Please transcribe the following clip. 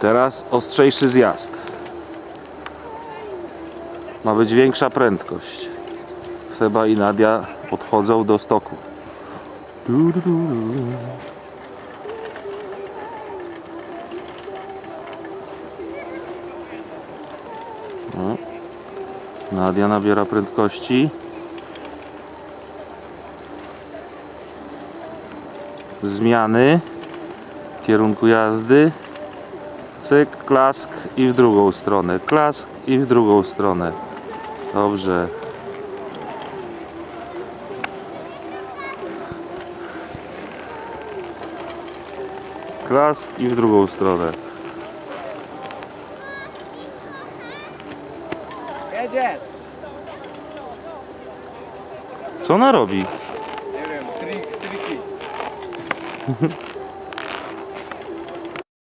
Teraz ostrzejszy zjazd. Ma być większa prędkość. Seba i Nadia podchodzą do stoku. Nadia nabiera prędkości. Zmiany kierunku jazdy. Cyk, klask i w drugą stronę. Klask i w drugą stronę. Dobrze. Klask i w drugą stronę. Co ona robi? Nie wiem, trik, triki.